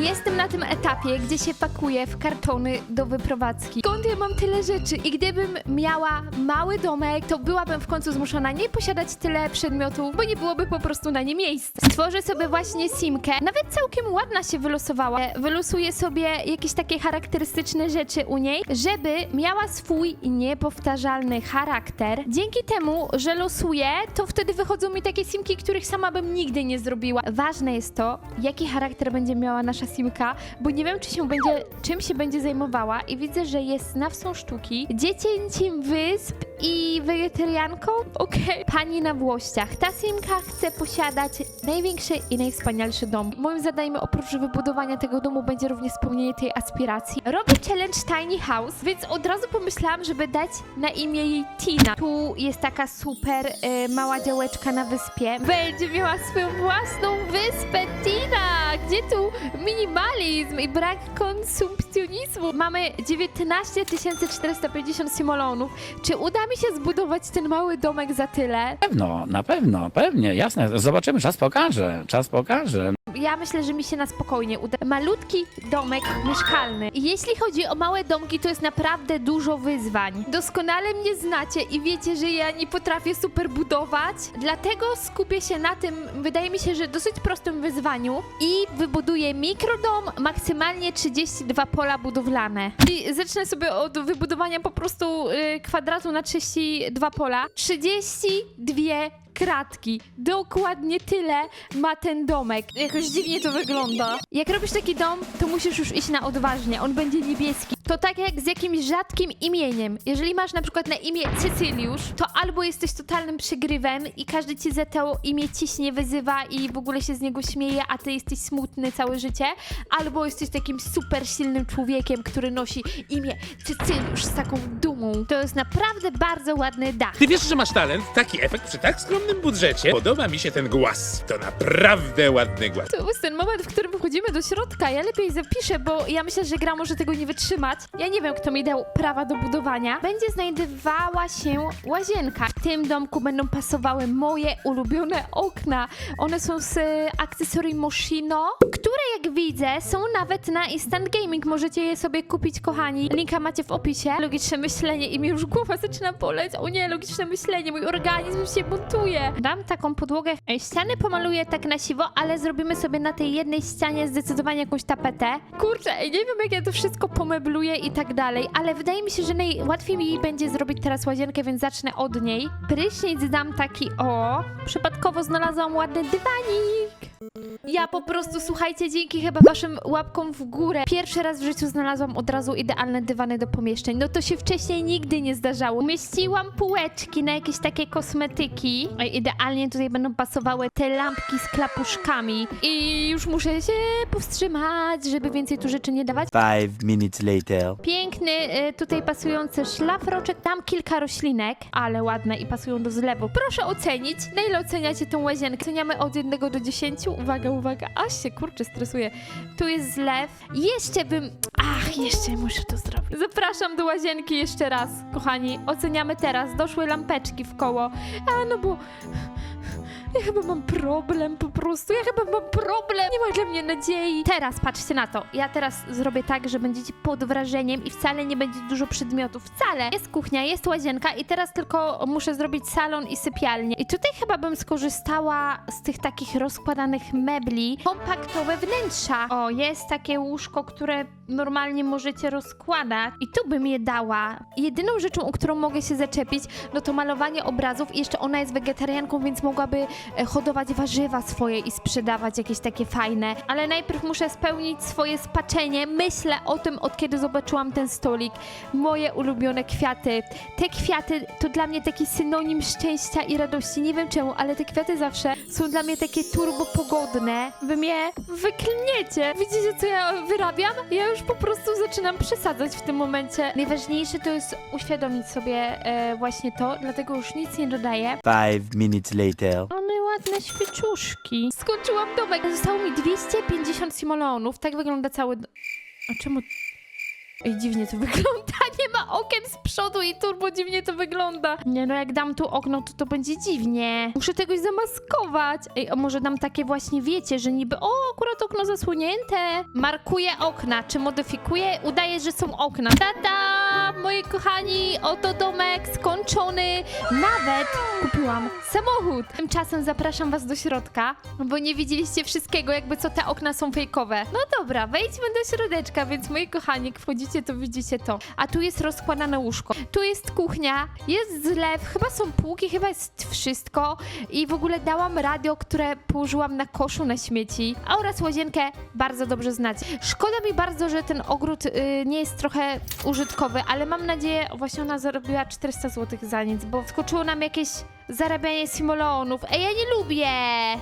Jestem na tym etapie, gdzie się pakuję w kartony do wyprowadzki. Skąd ja mam tyle rzeczy? I gdybym miała mały domek, to byłabym w końcu zmuszona nie posiadać tyle przedmiotów, bo nie byłoby po prostu na nie miejsca. Stworzę sobie właśnie simkę. Nawet całkiem ładna się wylosowała. Wylosuję sobie jakieś takie charakterystyczne rzeczy u niej, żeby miała swój niepowtarzalny charakter. Dzięki temu, że losuję, to wtedy wychodzą mi takie simki, których sama bym nigdy nie zrobiła. Ważne jest to, jaki charakter będzie miała nasza simka, bo nie wiem, czy się będzie, czym się będzie zajmowała i widzę, że jest znawcą sztuki, dziecięciem wysp i wegetarianką. Okej. Pani na włościach. Ta simka chce posiadać największy i najwspanialszy dom. Moim zadaniem oprócz wybudowania tego domu będzie również spełnienie tej aspiracji. Robię challenge Tiny House, więc od razu pomyślałam, żeby dać na imię jej Tina. Tu jest taka super e, mała działeczka na wyspie. Będzie miała swoją własną wyspę Tina! Gdzie tu minimalizm i brak konsumpcjonizmu? Mamy 19 450 simolonów. Czy uda mi się zbudować ten mały domek za tyle? pewno, na pewno, pewnie, jasne. Zobaczymy, czas pokaże, czas pokaże. Ja myślę, że mi się na spokojnie uda. Malutki domek mieszkalny. Jeśli chodzi o małe domki, to jest naprawdę dużo wyzwań. Doskonale mnie znacie i wiecie, że ja nie potrafię super budować, dlatego skupię się na tym, wydaje mi się, że dosyć prostym wyzwaniu i wybuduję mikrodom, maksymalnie 32 pola budowlane. I zacznę sobie od wybudowania po prostu y, kwadratu na 32 pola. 32 kratki. Dokładnie tyle ma ten domek. Jakoś dziwnie to wygląda. Jak robisz taki dom, to musisz już iść na odważnie. On będzie niebieski. To tak jak z jakimś rzadkim imieniem. Jeżeli masz na przykład na imię Cecyliusz, to albo jesteś totalnym przygrywem i każdy ci za to imię ciśnie, wyzywa i w ogóle się z niego śmieje, a ty jesteś smutny całe życie, albo jesteś takim super silnym człowiekiem, który nosi imię Cecyliusz z taką dumą. To jest naprawdę bardzo ładny dach. Ty wiesz, że masz talent? Taki efekt przy tak skromnym budżecie? Podoba mi się ten głaz. To naprawdę ładny głaz. To jest ten moment, w którym wchodzimy do środka. Ja lepiej zapiszę, bo ja myślę, że gra może tego nie wytrzymać. Ja nie wiem, kto mi dał prawa do budowania. Będzie znajdowała się łazienka. W tym domku będą pasowały moje ulubione okna. One są z e, akcesorii Moschino, które jak widzę są nawet na Instant Gaming. Możecie je sobie kupić, kochani. Linka macie w opisie. Logiczne myślenie i mi już głowa zaczyna boleć. O nie, logiczne myślenie, mój organizm się buntuje. Dam taką podłogę. Ściany pomaluję tak na siwo, ale zrobimy sobie na tej jednej ścianie zdecydowanie jakąś tapetę. Kurczę, nie wiem jak ja to wszystko pomebluję i tak dalej, ale wydaje mi się, że najłatwiej mi będzie zrobić teraz łazienkę, więc zacznę od niej. Prysznic dam taki o. Przypadkowo znalazłam ładny dywanik. Ja po prostu, słuchajcie, dzięki chyba waszym łapkom w górę, pierwszy raz w życiu znalazłam od razu idealne dywany do pomieszczeń. No to się wcześniej nigdy nie zdarzało. Umieściłam półeczki na jakieś takie kosmetyki. Oj, Idealnie tutaj będą pasowały te lampki z klapuszkami. I już muszę się powstrzymać, żeby więcej tu rzeczy nie dawać. Five minutes later. Piękny, y, tutaj pasujący szlafroczek. Tam kilka roślinek, ale ładne i pasują do zlewu. Proszę ocenić, na ile oceniacie tą łazienkę. Oceniamy od 1 do 10. Uwaga, uwaga, aż się kurczę stresuje. Tu jest zlew. Jeszcze bym... Ach, jeszcze muszę to zrobić. Zapraszam do łazienki jeszcze raz, kochani. Oceniamy teraz. Doszły lampeczki w koło. A, no bo... Ja chyba mam problem po prostu. Ja chyba mam problem. Nie ma dla mnie nadziei. Teraz patrzcie na to. Ja teraz zrobię tak, że będziecie pod wrażeniem i wcale nie będzie dużo przedmiotów. Wcale. Jest kuchnia, jest łazienka i teraz tylko muszę zrobić salon i sypialnię. I tutaj chyba bym skorzystała z tych takich rozkładanych mebli. Kompaktowe wnętrza. O, jest takie łóżko, które normalnie możecie rozkładać. I tu bym je dała. Jedyną rzeczą, o którą mogę się zaczepić, no to malowanie obrazów. I jeszcze ona jest wegetarianką, więc mogłaby e, hodować warzywa swoje i sprzedawać jakieś takie fajne. Ale najpierw muszę spełnić swoje spaczenie. Myślę o tym, od kiedy zobaczyłam ten stolik. Moje ulubione kwiaty. Te kwiaty to dla mnie taki synonim szczęścia i radości. Nie wiem czemu, ale te kwiaty zawsze są dla mnie takie turbo pogodne. Wy mnie wyklniecie. Widzicie, co ja wyrabiam? Ja już po prostu zaczynam przesadzać w tym momencie. Najważniejsze to jest uświadomić sobie e, właśnie to, dlatego już nic nie dodaję. Five minutes later. One ładne świeczuszki. Skończyłam domek. Zostało mi 250 simoleonów. Tak wygląda cały... A czemu... Ej, dziwnie to wygląda. Nie ma okien z przodu i turbo dziwnie to wygląda. Nie no, jak dam tu okno, to to będzie dziwnie. Muszę tegoś zamaskować. Ej, a może dam takie właśnie, wiecie, że niby, o, akurat okno zasłonięte. Markuję okna. Czy modyfikuję? Udaję, że są okna. Tata, moi kochani, oto domek skończony. Nawet kupiłam samochód. Tymczasem zapraszam was do środka, bo nie widzieliście wszystkiego, jakby co te okna są fejkowe. No dobra, wejdźmy do środeczka, więc moi kochani, jak wchodzicie, to widzicie to. A tu jest rozkładane łóżko. Tu jest kuchnia, jest zlew, chyba są półki, chyba jest wszystko. I w ogóle dałam radio, które położyłam na koszu na śmieci. Oraz łazienkę bardzo dobrze znacie. Szkoda mi bardzo, że ten ogród y, nie jest trochę użytkowy, ale mam nadzieję, właśnie ona zarobiła 400 zł za nic, bo wskoczyło nam jakieś zarabianie simoleonów. Ej, ja nie lubię!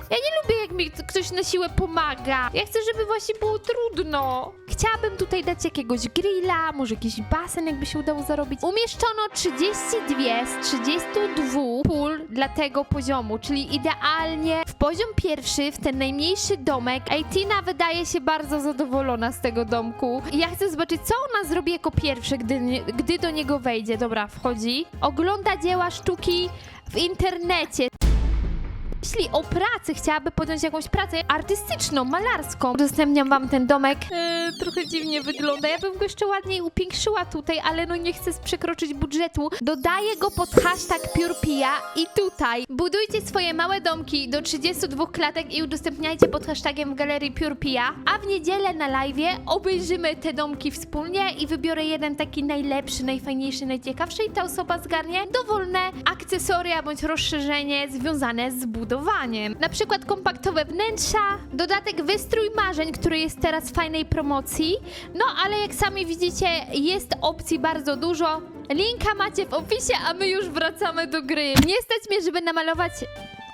Ja nie lubię, jak mi ktoś na siłę pomaga. Ja chcę, żeby właśnie było trudno. Chciałabym tutaj dać jakiegoś grilla, może jakiś basen, jakby się udało zarobić. Umieszczono 32 z 32 pól dla tego poziomu, czyli idealnie w poziom pierwszy, w ten najmniejszy domek. Ej, Tina wydaje się bardzo zadowolona z tego domku. I ja chcę zobaczyć, co ona zrobi jako pierwsze, gdy, gdy do niego wejdzie. Dobra, wchodzi. Ogląda dzieła sztuki w internecie. Jeśli o pracy chciałaby podjąć jakąś pracę artystyczną, malarską, udostępniam wam ten domek. Eee, trochę dziwnie wygląda. Ja bym go jeszcze ładniej upiększyła tutaj, ale no nie chcę przekroczyć budżetu. Dodaję go pod hashtag PurePia i tutaj budujcie swoje małe domki do 32 klatek i udostępniajcie pod hashtagiem w galerii PurePia, a w niedzielę na live obejrzymy te domki wspólnie i wybiorę jeden taki najlepszy, najfajniejszy, najciekawszy i ta osoba zgarnie dowolne akcesoria bądź rozszerzenie związane z Na przykład kompaktowe wnętrza, dodatek wystrój marzeń, który jest teraz w fajnej promocji. No ale jak sami widzicie, jest opcji bardzo dużo. Linka macie w opisie, a my już wracamy do gry. Nie stać mnie, żeby namalować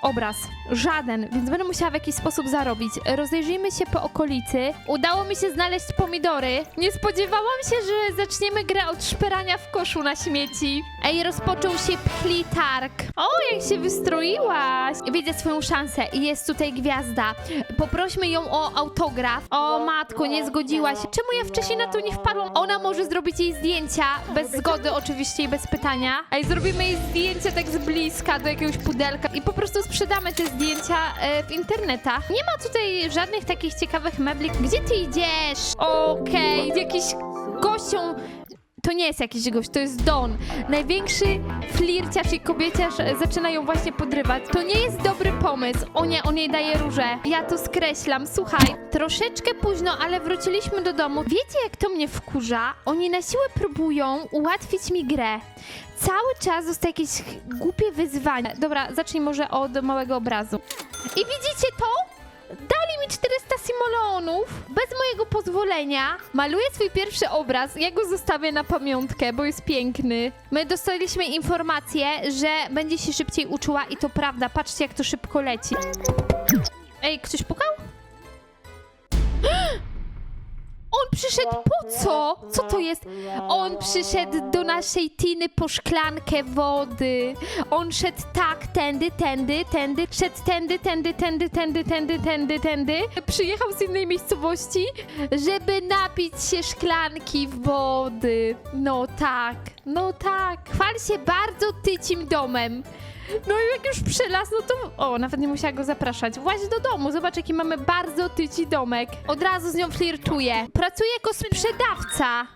obraz. Żaden, więc będę musiała w jakiś sposób zarobić. Rozejrzyjmy się po okolicy. Udało mi się znaleźć pomidory. Nie spodziewałam się, że zaczniemy grę od szperania w koszu na śmieci. Ej, rozpoczął się pchli targ. O, jak się wystroiłaś. Widzę swoją szansę i jest tutaj gwiazda. Poprośmy ją o autograf. O matko, nie zgodziła się. Czemu ja wcześniej na to nie wpadłam? Ona może zrobić jej zdjęcia, bez zgody oczywiście i bez pytania. Ej, zrobimy jej zdjęcie tak z bliska do jakiegoś pudelka i po prostu sprzedamy te zdjęcia e, w internetach. Nie ma tutaj żadnych takich ciekawych mebli. Gdzie ty idziesz? Okej, jakiś gością to nie jest jakiś gość, to jest Don. Największy flirciarz i kobieciarz zaczyna ją właśnie podrywać. To nie jest dobry pomysł. O nie, on jej daje róże. Ja to skreślam. Słuchaj, troszeczkę późno, ale wróciliśmy do domu. Wiecie, jak to mnie wkurza? Oni na siłę próbują ułatwić mi grę. Cały czas dostaję jakieś głupie wyzwania. Dobra, zacznij może od małego obrazu. I widzicie to? Dali mi 400 simoleonów bez mojego pozwolenia. Maluję swój pierwszy obraz. Ja go zostawię na pamiątkę, bo jest piękny. My dostaliśmy informację, że będzie się szybciej uczyła i to prawda. Patrzcie, jak to szybko leci. Ej, ktoś pukał? Przyszedł po co? Co to jest? On przyszedł do naszej Tiny po szklankę wody. On szedł tak, tędy, tędy, tędy, szedł tędy, tędy, tędy, tędy, tędy, tędy, tędy. Przyjechał z innej miejscowości, żeby napić się szklanki wody. No tak, no tak. Chwal się bardzo tycim domem. No i jak już przylas, no to... O, nawet nie musiała go zapraszać. Właź do domu, zobacz jaki mamy bardzo tyci domek. Od razu z nią flirtuje. Pracuje jako sprzedawca.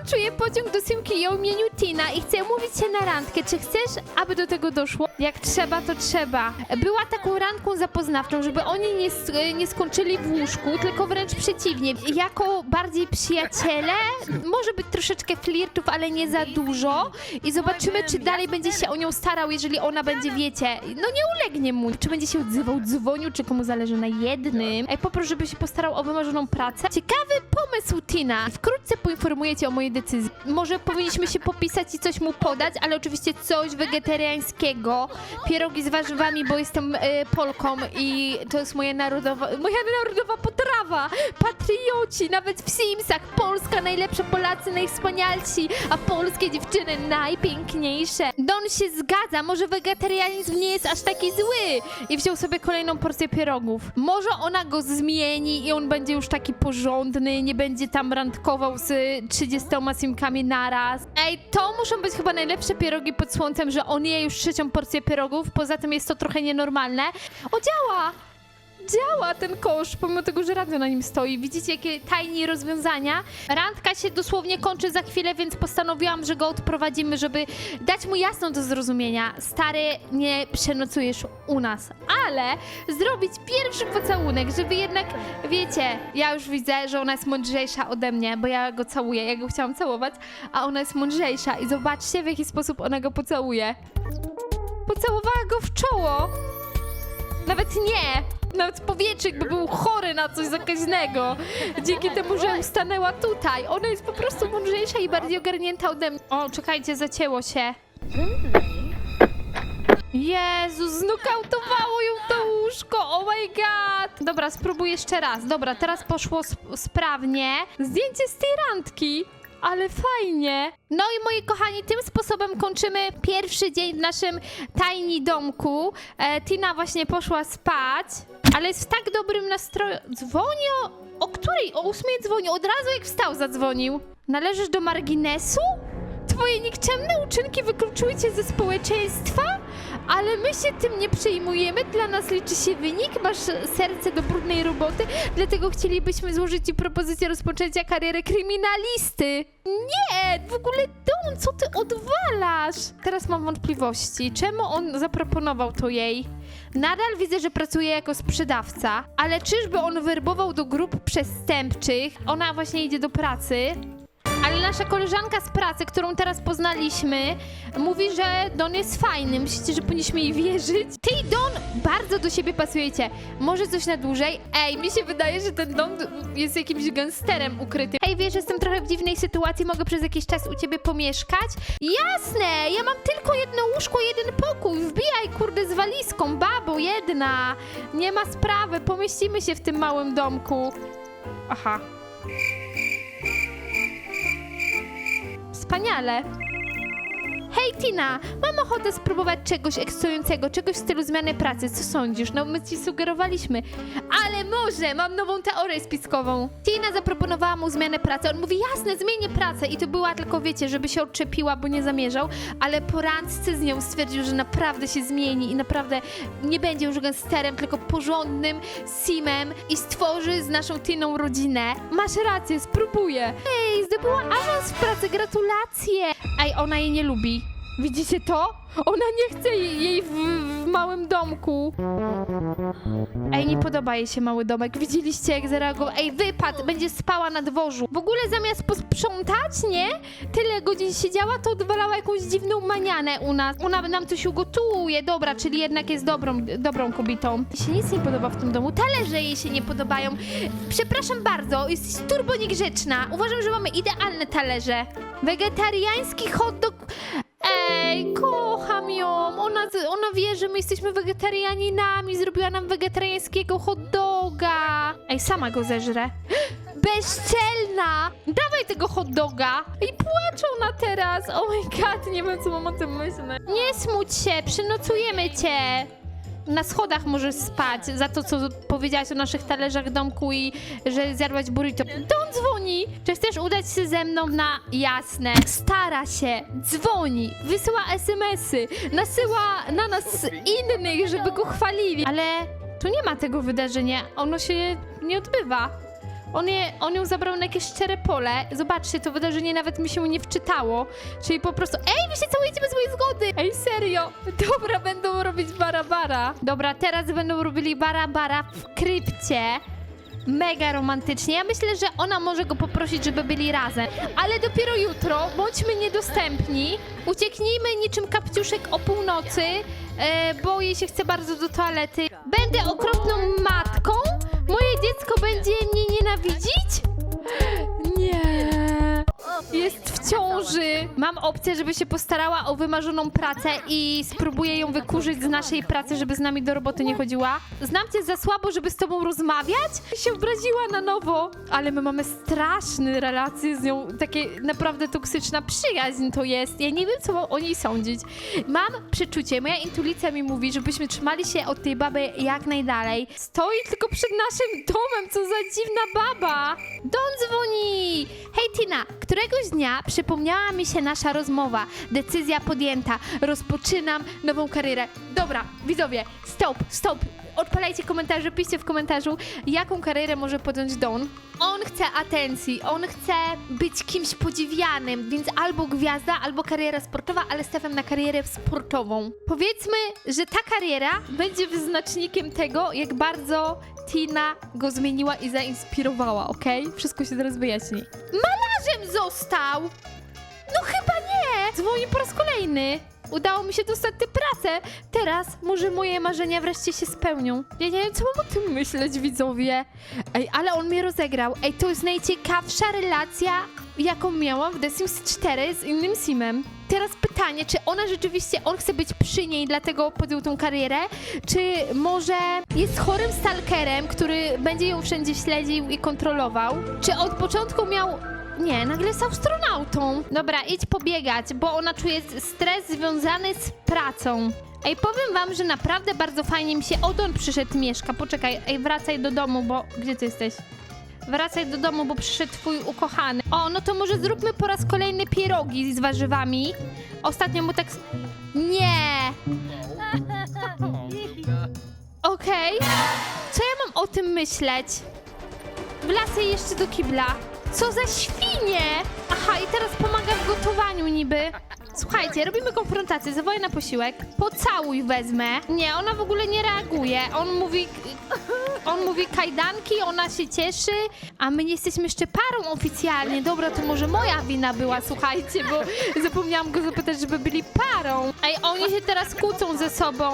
Don czuje pociąg do Simki o imieniu Tina i chce umówić się na randkę. Czy chcesz, aby do tego doszło? Jak trzeba, to trzeba. Była taką randką zapoznawczą, żeby oni nie, nie skończyli w łóżku, tylko wręcz przeciwnie. Jako bardziej przyjaciele, może być troszeczkę flirtów, ale nie za dużo. I zobaczymy, czy dalej będzie się o nią starał, jeżeli ona będzie, wiecie, no nie ulegnie mu. Czy będzie się odzywał, dzwonił, czy komu zależy na jednym. Ej, poproszę, żeby się postarał o wymarzoną pracę. Ciekawy pomysł, Tina. Wkrótce poinformuję cię o mojej decyzji. Może powinniśmy się popisać i coś mu podać, ale oczywiście coś wegetariańskiego. Pierogi z warzywami, bo jestem e, Polką i to jest moja narodowa, moja narodowa potrawa. Patrioci, nawet w Simsach. Polska najlepsza, Polacy najwspanialsi, a polskie dziewczyny najpiękniejsze. Don się zgadza, może wegetarianizm nie jest aż taki zły. I wziął sobie kolejną porcję pierogów. Może ona go zmieni i on będzie już taki porządny, nie będzie tam randkował z 30 trzema simkami naraz. Ej, to muszą być chyba najlepsze pierogi pod słońcem, że on je już trzecią porcję pierogów. Poza tym jest to trochę nienormalne. O, działa! Działa ten kosz, pomimo tego, że radio na nim stoi. Widzicie, jakie tajne rozwiązania? Randka się dosłownie kończy za chwilę, więc postanowiłam, że go odprowadzimy, żeby dać mu jasno do zrozumienia. Stary, nie przenocujesz u nas, ale zrobić pierwszy pocałunek, żeby jednak, wiecie, ja już widzę, że ona jest mądrzejsza ode mnie, bo ja go całuję, ja go chciałam całować, a ona jest mądrzejsza i zobaczcie, w jaki sposób ona go pocałuje. Pocałowała go w czoło. Nawet nie! Nawet powietrzyk by był chory na coś zakaźnego. Dzięki temu, że stanęła tutaj. Ona jest po prostu mądrzejsza i bardziej ogarnięta ode mnie. O, czekajcie, zacięło się. Jezu, znokautowało ją to łóżko, oh my god! Dobra, spróbuję jeszcze raz. Dobra, teraz poszło sp- sprawnie. Zdjęcie z tej randki. Ale fajnie. No i moi kochani, tym sposobem kończymy pierwszy dzień w naszym tajni domku. E, Tina właśnie poszła spać, ale jest w tak dobrym nastroju. Dzwoni o... O której? O ósmej dzwoni. Od razu jak wstał zadzwonił. Należysz do marginesu? Twoje nikczemne uczynki wykluczyły cię ze społeczeństwa? Ale my się tym nie przejmujemy, dla nas liczy się wynik, masz serce do brudnej roboty, dlatego chcielibyśmy złożyć ci propozycję rozpoczęcia kariery kryminalisty. Nie, w ogóle Don, co ty odwalasz? Teraz mam wątpliwości, czemu on zaproponował to jej? Nadal widzę, że pracuje jako sprzedawca, ale czyżby on werbował do grup przestępczych? Ona właśnie idzie do pracy. Ale nasza koleżanka z pracy, którą teraz poznaliśmy, mówi, że Don jest fajny. Myślicie, że powinniśmy jej wierzyć? Ty i Don bardzo do siebie pasujecie. Może coś na dłużej? Ej, mi się wydaje, że ten Don jest jakimś gangsterem ukryty. Ej, wiesz, jestem trochę w dziwnej sytuacji, mogę przez jakiś czas u ciebie pomieszkać? Jasne, ja mam tylko jedno łóżko, jeden pokój. Wbijaj, kurde, z walizką, babo, jedna. Nie ma sprawy, pomieścimy się w tym małym domku. Aha. Wspaniale. Hej Tina, mam ochotę spróbować czegoś ekscytującego, czegoś w stylu zmiany pracy. Co sądzisz? No my ci sugerowaliśmy. Ale może, mam nową teorię spiskową. Tina zaproponowała mu zmianę pracy. On mówi, jasne, zmienię pracę. I to była tylko, wiecie, żeby się odczepiła, bo nie zamierzał. Ale po randce z nią stwierdził, że naprawdę się zmieni i naprawdę nie będzie już gangsterem, tylko porządnym simem i stworzy z naszą Tiną rodzinę. Masz rację, spróbuję. Ej, zdobyła awans w pracy, gratulacje! Ej, ona jej nie lubi. Widzicie to? Ona nie chce jej w, w małym domku. Ej, nie podoba jej się mały domek. Widzieliście, jak zareagował? Ej, wypad! Będzie spała na dworzu. W ogóle zamiast posprzątać, nie? Tyle godzin siedziała, to odwalała jakąś dziwną manianę u nas. Ona nam coś ugotuje. Dobra, czyli jednak jest dobrą, dobrą kobietą. Jej się nic nie podoba w tym domu. Talerze jej się nie podobają. Przepraszam bardzo, jesteś turbo niegrzeczna. Uważam, że mamy idealne talerze. Wegetariański hot dog... Ej, kocham ją. Ona, ona wie, że my jesteśmy wegetarianinami. Zrobiła nam wegetariańskiego hot doga. Ej, sama go zeżrę. Bezczelna! Dawaj tego hot doga! I płacze ona teraz! Oh my god, nie wiem co mam o tym myśleć. Nie smuć się, przynocujemy cię! Na schodach możesz spać za to, co powiedziałaś o naszych talerzach domku i że zjadłaś burrito. Don dzwoni! Czy chcesz udać się ze mną na jasne? Stara się, dzwoni, wysyła SMS-y, nasyła na nas innych, żeby go chwalili. Ale tu nie ma tego wydarzenia, ono się nie odbywa. On, je, on ją zabrał na jakieś szczere pole. Zobaczcie, to wydarzenie nawet mi się nie wczytało. Czyli po prostu, ej, wy się całujecie bez mojej zgody! Ej, serio! Dobra, będą robić bara-bara. Dobra, teraz będą robili bara-bara w krypcie. Mega romantycznie. Ja myślę, że ona może go poprosić, żeby byli razem. Ale dopiero jutro, bądźmy niedostępni. Ucieknijmy niczym kapciuszek o północy, e, bo jej się chce bardzo do toalety. Będę okropną matką? Moje dziecko będzie mnie nienawidzić? Jest w ciąży. Mam opcję, żeby się postarała o wymarzoną pracę i spróbuję ją wykurzyć z naszej pracy, żeby z nami do roboty nie chodziła. Znam cię za słabo, żeby z tobą rozmawiać? I się obraziła na nowo. Ale my mamy straszne relacje z nią. Takie naprawdę toksyczna przyjaźń to jest. Ja nie wiem, co o niej sądzić. Mam przeczucie, moja intuicja mi mówi, żebyśmy trzymali się od tej baby jak najdalej. Stoi tylko przed naszym domem, co za dziwna baba. Don dzwoni. Hej Tina, któregoś dnia przypomniała mi się nasza rozmowa. Decyzja podjęta. Rozpoczynam nową karierę. Dobra, widzowie, stop, stop. Odpalajcie komentarze, piszcie w komentarzu, jaką karierę może podjąć Don. On chce atencji, on chce być kimś podziwianym, więc albo gwiazda, albo kariera sportowa, ale stawiam na karierę sportową. Powiedzmy, że ta kariera będzie wyznacznikiem tego, jak bardzo Tina go zmieniła i zainspirowała, okej? Wszystko się zaraz wyjaśni. Malarzem został! No chyba nie! Dzwoni po raz kolejny. Udało mi się dostać tę pracę. Teraz może moje marzenia wreszcie się spełnią. Ja nie wiem, co mam o tym myśleć, widzowie. Ej, ale on mnie rozegrał. Ej, to jest najciekawsza relacja, jaką miałam w The Sims 4 z innym Simem. Teraz pytanie, czy ona rzeczywiście, on chce być przy niej, dlatego podjął tą karierę, czy może jest chorym stalkerem, który będzie ją wszędzie śledził i kontrolował? Czy od początku miał nie, nagle jest astronautą. Dobra, idź pobiegać, bo ona czuje stres związany z pracą. Ej, powiem wam, że naprawdę bardzo fajnie mi się Odon przyszedł mieszka. Poczekaj, ej, wracaj do domu, bo... Gdzie ty jesteś? Wracaj do domu, bo przyszedł twój ukochany. O, no to może zróbmy po raz kolejny pierogi z warzywami. Ostatnio mu tak... Nie! Okej. Co ja mam o tym myśleć? Wlasę jeszcze do kibla. Co za świnie! Aha, i teraz pomaga w gotowaniu niby. Słuchajcie, robimy konfrontację, zawołaj na posiłek. Pocałuj wezmę. Nie, ona w ogóle nie reaguje. On mówi... On mówi kajdanki, ona się cieszy, a my nie jesteśmy jeszcze parą oficjalnie. Dobra, to może moja wina była, słuchajcie, bo zapomniałam go zapytać, żeby byli parą. Ej, oni się teraz kłócą ze sobą.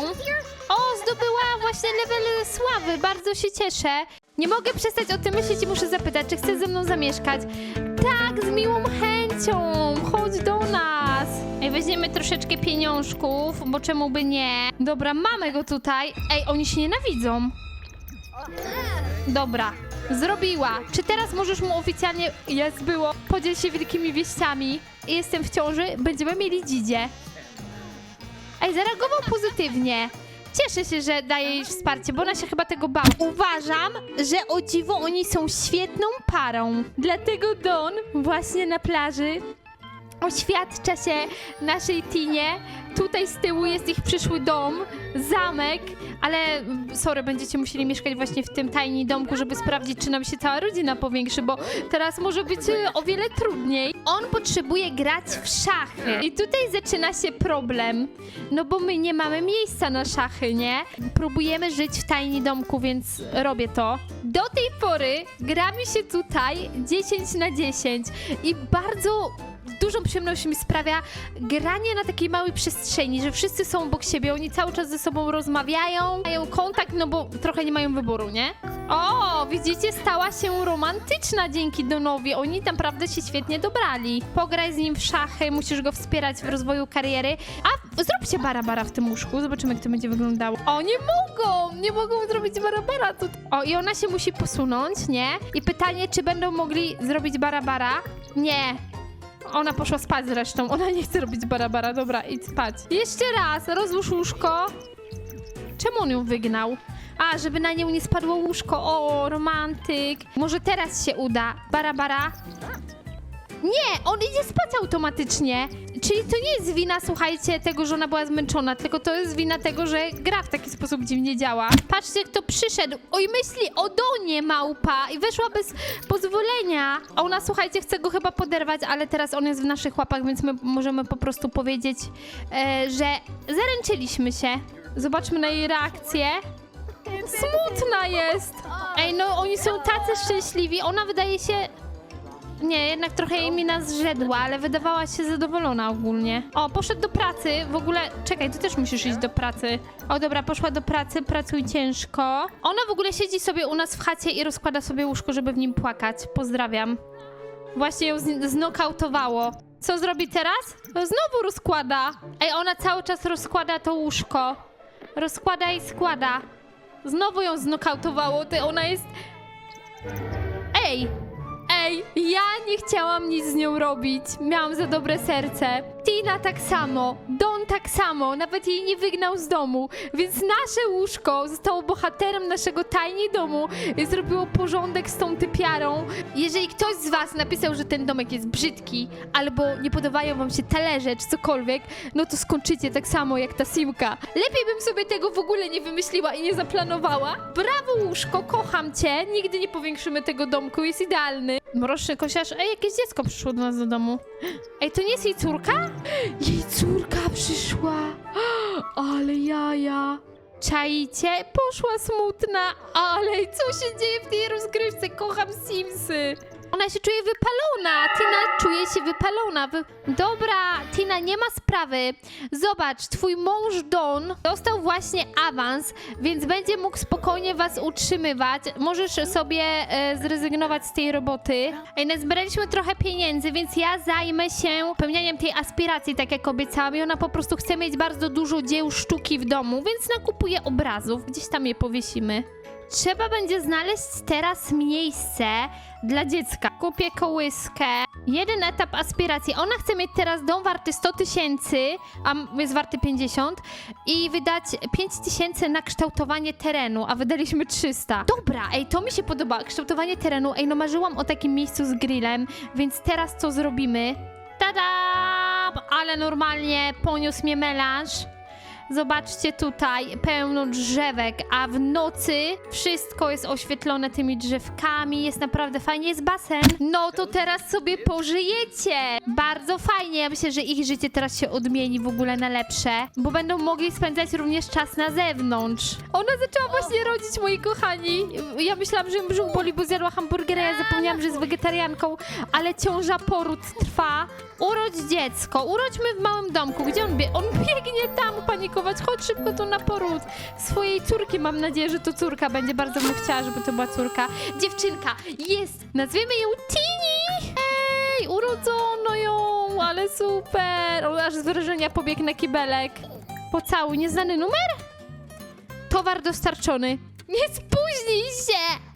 O, zdobyła właśnie level sławy, bardzo się cieszę. Nie mogę przestać o tym myśleć i muszę zapytać, czy chce ze mną zamieszkać. Tak, z miłą chęcią. Chodź do nas. Ej, weźmiemy troszeczkę pieniążków, bo czemu by nie? Dobra, mamy go tutaj. Ej, oni się nienawidzą. Dobra, zrobiła. Czy teraz możesz mu oficjalnie... Jest, było. Podziel się wielkimi wieściami. Jestem w ciąży, będziemy mieli dzidzie. Ej, zareagował pozytywnie. Cieszę się, że daje jej wsparcie, bo ona się chyba tego bała. Uważam, że o dziwo oni są świetną parą. Dlatego Don właśnie na plaży oświadcza się naszej Tinie. Tutaj z tyłu jest ich przyszły dom, zamek, ale sorry, będziecie musieli mieszkać właśnie w tym tajni domku, żeby sprawdzić, czy nam się cała rodzina powiększy, bo teraz może być y, o wiele trudniej. On potrzebuje grać w szachy. I tutaj zaczyna się problem, no bo my nie mamy miejsca na szachy, nie? Próbujemy żyć w tajni domku, więc robię to. Do tej pory gra mi się tutaj 10 na 10 i bardzo dużą przyjemność mi sprawia granie na takiej małej przestrzeni, że wszyscy są obok siebie, oni cały czas ze sobą rozmawiają, mają kontakt, no bo trochę nie mają wyboru, nie? O, widzicie, stała się romantyczna dzięki Donowi, oni naprawdę się świetnie dobrali. Pograj z nim w szachy, musisz go wspierać w rozwoju kariery, a zróbcie barabara w tym łóżku, zobaczymy jak to będzie wyglądało. O, nie mogą, nie mogą zrobić barabara tu. O, i ona się musi posunąć, nie? I pytanie, czy będą mogli zrobić barabara? Nie, ona poszła spać zresztą. Ona nie chce robić barabara. Dobra, idź spać. Jeszcze raz, rozłóż łóżko. Czemu on ją wygnał? A, żeby na nią nie spadło łóżko. O, romantyk. Może teraz się uda. Barabara. Nie, on idzie spać automatycznie. Czyli to nie jest wina, słuchajcie, tego, że ona była zmęczona, tylko to jest wina tego, że gra w taki sposób dziwnie działa. Patrzcie, kto przyszedł. Oj, myśli o Donie małpa i weszła bez pozwolenia. A ona, słuchajcie, chce go chyba poderwać, ale teraz on jest w naszych łapach, więc my możemy po prostu powiedzieć, e, że zaręczyliśmy się. Zobaczmy na jej reakcję. Smutna jest. Ej, no oni są tacy szczęśliwi. Ona wydaje się nie, jednak trochę jej mina zrzedła, ale wydawała się zadowolona ogólnie. O, poszedł do pracy. W ogóle, czekaj, ty też musisz iść do pracy. O, dobra, poszła do pracy, pracuj ciężko. Ona w ogóle siedzi sobie u nas w chacie i rozkłada sobie łóżko, żeby w nim płakać. Pozdrawiam. Właśnie ją znokautowało. Co zrobi teraz? No, Znowu rozkłada. Ej, ona cały czas rozkłada to łóżko. Rozkłada i składa. Znowu ją znokautowało. Ty, ona jest... Ej! Ej, ja nie chciałam nic z nią robić. Miałam za dobre serce. Tina tak samo, Don tak samo, nawet jej nie wygnał z domu. Więc nasze łóżko zostało bohaterem naszego tiny domu zrobiło porządek z tą typiarą. Jeżeli ktoś z was napisał, że ten domek jest brzydki, albo nie podobają wam się talerze czy cokolwiek, no to skończycie tak samo jak ta Simka. Lepiej bym sobie tego w ogóle nie wymyśliła i nie zaplanowała. Brawo łóżko, kocham cię. Nigdy nie powiększymy tego domku, jest idealny. Mroczny kosiarz, ej, jakieś dziecko przyszło do nas do domu. Ej, to nie jest jej córka? Jej córka przyszła. Ale jaja. Czajcie? Poszła smutna, ale co się dzieje w tej rozgrywce? Kocham Simsy. Ona się czuje wypalona. Tina czuje się wypalona. Wy... Dobra, Tina, nie ma sprawy. Zobacz, twój mąż Don dostał właśnie awans, więc będzie mógł spokojnie was utrzymywać. Możesz sobie e, zrezygnować z tej roboty. Ej, nazbieraliśmy trochę pieniędzy, więc ja zajmę się pełnianiem tej aspiracji, tak jak obiecałam. I ona po prostu chce mieć bardzo dużo dzieł sztuki w domu, więc nakupuje obrazów. Gdzieś tam je powiesimy. Trzeba będzie znaleźć teraz miejsce dla dziecka. Kupię kołyskę. Jeden etap aspiracji. Ona chce mieć teraz dom warty 100 tysięcy, a jest warty 50 i wydać 5 tysięcy na kształtowanie terenu, a wydaliśmy 300. Dobra, ej, to mi się podoba. Kształtowanie terenu. Ej, no marzyłam o takim miejscu z grillem, więc teraz co zrobimy? Tada! Ale normalnie poniósł mnie melanż. Zobaczcie tutaj, pełno drzewek, a w nocy wszystko jest oświetlone tymi drzewkami, jest naprawdę fajnie, jest basen. No to teraz sobie pożyjecie. Bardzo fajnie, ja myślę, że ich życie teraz się odmieni w ogóle na lepsze, bo będą mogli spędzać również czas na zewnątrz. Ona zaczęła właśnie rodzić, moi kochani. Ja myślałam, że brzuch boli, bo zjadła hamburgera, ja zapomniałam, że jest wegetarianką, ale ciąża poród trwa. Urodź dziecko, urodźmy w małym domku. Gdzie on bie? On biegnie tam panikować. Chodź szybko tu na poród. Swojej córki, mam nadzieję, że to córka będzie. Bardzo bym chciała, żeby to była córka. Dziewczynka, jest! Nazwiemy ją Tini! Ej, urodzono ją, ale super! O, aż z wrażenia pobiegł na kibelek. Pocałuj, nieznany numer? Towar dostarczony. Nie spóźnij się!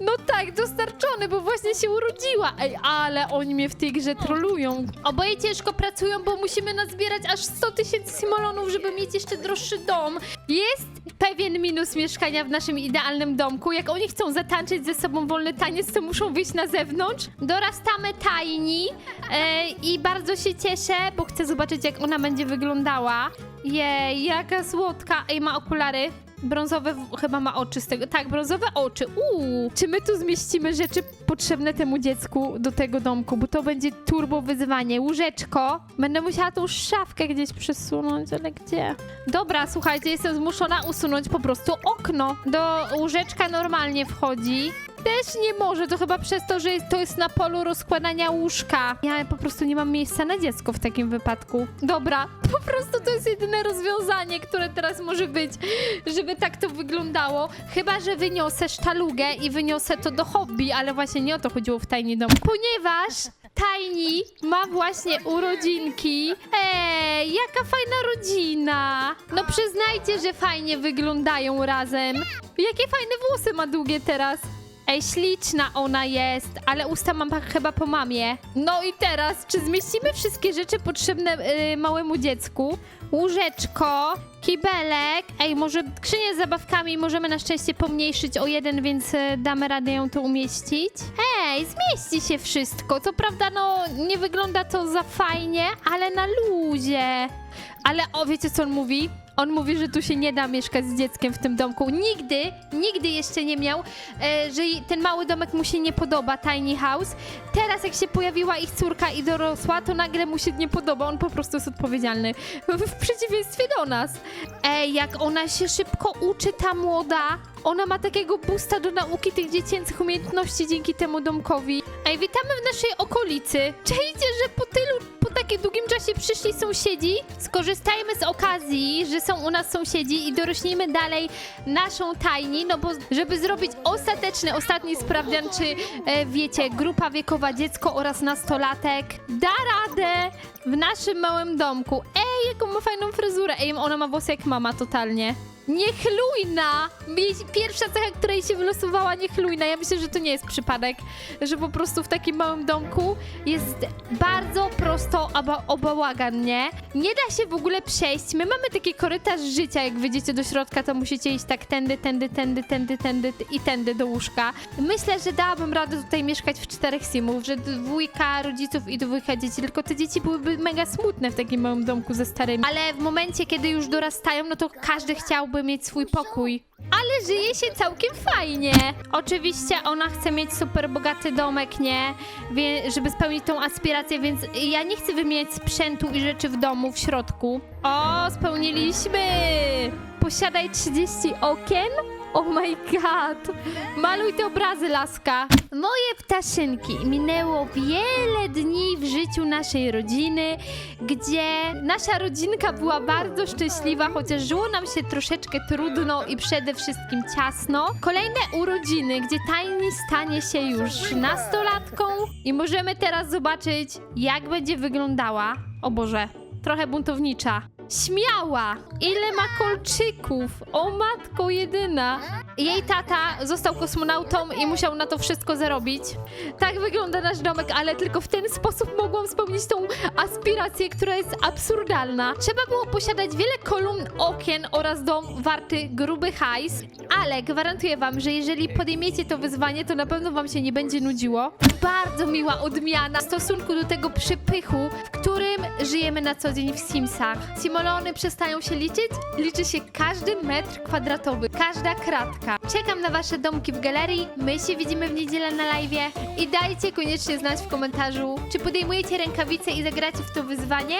No tak, dostarczony, bo właśnie się urodziła. Ej, ale oni mnie w tej grze trolują. Oboje ciężko pracują, bo musimy nazbierać aż 100 tysięcy simolonów, żeby mieć jeszcze droższy dom. Jest pewien minus mieszkania w naszym idealnym domku. Jak oni chcą zatańczyć ze sobą wolny taniec, to muszą wyjść na zewnątrz. Dorastamy tajni e, i bardzo się cieszę, bo chcę zobaczyć, jak ona będzie wyglądała. Jej, jaka słodka. Ej, ma okulary. Brązowe chyba ma oczy z tego. Tak, brązowe oczy. Uuu. Czy my tu zmieścimy rzeczy potrzebne temu dziecku do tego domku? Bo to będzie turbo wyzwanie. Łóżeczko. Będę musiała tą szafkę gdzieś przesunąć, ale gdzie? Dobra, słuchajcie, jestem zmuszona usunąć po prostu okno. Do łóżeczka normalnie wchodzi. Też nie może, to chyba przez to, że to jest na polu rozkładania łóżka. Ja po prostu nie mam miejsca na dziecko w takim wypadku. Dobra, po prostu to jest jedyne rozwiązanie, które teraz może być, żeby tak to wyglądało. Chyba, że wyniosę sztalugę i wyniosę to do hobby, ale właśnie nie o to chodziło w Tiny Dom. Ponieważ Tiny ma właśnie urodzinki. Ej, jaka fajna rodzina. No przyznajcie, że fajnie wyglądają razem. Jakie fajne włosy ma długie teraz. Ej, śliczna ona jest, ale usta mam chyba po mamie. No i teraz, czy zmieścimy wszystkie rzeczy potrzebne y, małemu dziecku? Łóżeczko, kibelek, ej, może skrzynię z zabawkami możemy na szczęście pomniejszyć o jeden, więc y, damy radę ją tu umieścić. Ej, zmieści się wszystko. Co prawda, no, nie wygląda to za fajnie, ale na luzie. Ale o, wiecie co on mówi? On mówi, że tu się nie da mieszkać z dzieckiem w tym domku. Nigdy, nigdy jeszcze nie miał, e, że ten mały domek mu się nie podoba, tiny house. Teraz jak się pojawiła ich córka i dorosła, to nagle mu się nie podoba. On po prostu jest odpowiedzialny. W, przeciwieństwie do nas. Ej, jak ona się szybko uczy, ta młoda. Ona ma takiego boosta do nauki tych dziecięcych umiejętności dzięki temu domkowi. Ej, witamy w naszej okolicy. Czajcie, że po tylu, takim długim czasie przyszli sąsiedzi? Skorzystajmy z okazji, że są u nas sąsiedzi i dorośnijmy dalej naszą tajni, no bo żeby zrobić ostateczny, ostatni sprawdzian, czy e, wiecie, grupa wiekowa dziecko oraz nastolatek da radę w naszym małym domku. Ej, jaką ma fajną fryzurę. Ej, ona ma włosy jak mama totalnie. Niechlujna! Pierwsza cecha, której się wylosowała niechlujna. Ja myślę, że to nie jest przypadek, że po prostu w takim małym domku jest bardzo prosto oba, obałagan, nie? Nie da się w ogóle przejść. My mamy taki korytarz życia, jak wyjdziecie do środka, to musicie iść tak tędy, tędy, tędy, tędy, tędy i tędy do łóżka. Myślę, że dałabym radę tutaj mieszkać w czterech simów, że dwójka rodziców i dwójka dzieci, tylko te dzieci byłyby mega smutne w takim małym domku ze starymi. Ale w momencie, kiedy już dorastają, no to każdy chciałby mieć swój pokój. Ale żyje się całkiem fajnie. Oczywiście ona chce mieć super bogaty domek, nie? Wie, żeby spełnić tą aspirację, więc ja nie chcę wymieniać sprzętu i rzeczy w domu w środku. O, spełniliśmy! Posiadaj 30 okien? Oh my god! Maluj te obrazy, laska! Moje ptaszynki, minęło wiele dni w życiu naszej rodziny, gdzie nasza rodzinka była bardzo szczęśliwa, chociaż żyło nam się troszeczkę trudno i przede wszystkim ciasno. Kolejne urodziny, gdzie Tiny stanie się już nastolatką i możemy teraz zobaczyć, jak będzie wyglądała. O Boże, trochę buntownicza. Śmiała! Ile ma kolczyków! O matko jedyna! Jej tata został kosmonautą i musiał na to wszystko zarobić. Tak wygląda nasz domek, ale tylko w ten sposób mogłam spełnić tą aspirację, która jest absurdalna. Trzeba było posiadać wiele kolumn okien oraz dom warty gruby hajs, ale gwarantuję wam, że jeżeli podejmiecie to wyzwanie, to na pewno wam się nie będzie nudziło. Bardzo miła odmiana w stosunku do tego przypychu, w którym żyjemy na co dzień w Simsach. Simolony przestają się liczyć, liczy się każdy metr kwadratowy, każda kratka. Czekam na wasze domki w galerii, my się widzimy w niedzielę na live i dajcie koniecznie znać w komentarzu, czy podejmujecie rękawice i zagracie w to wyzwanie,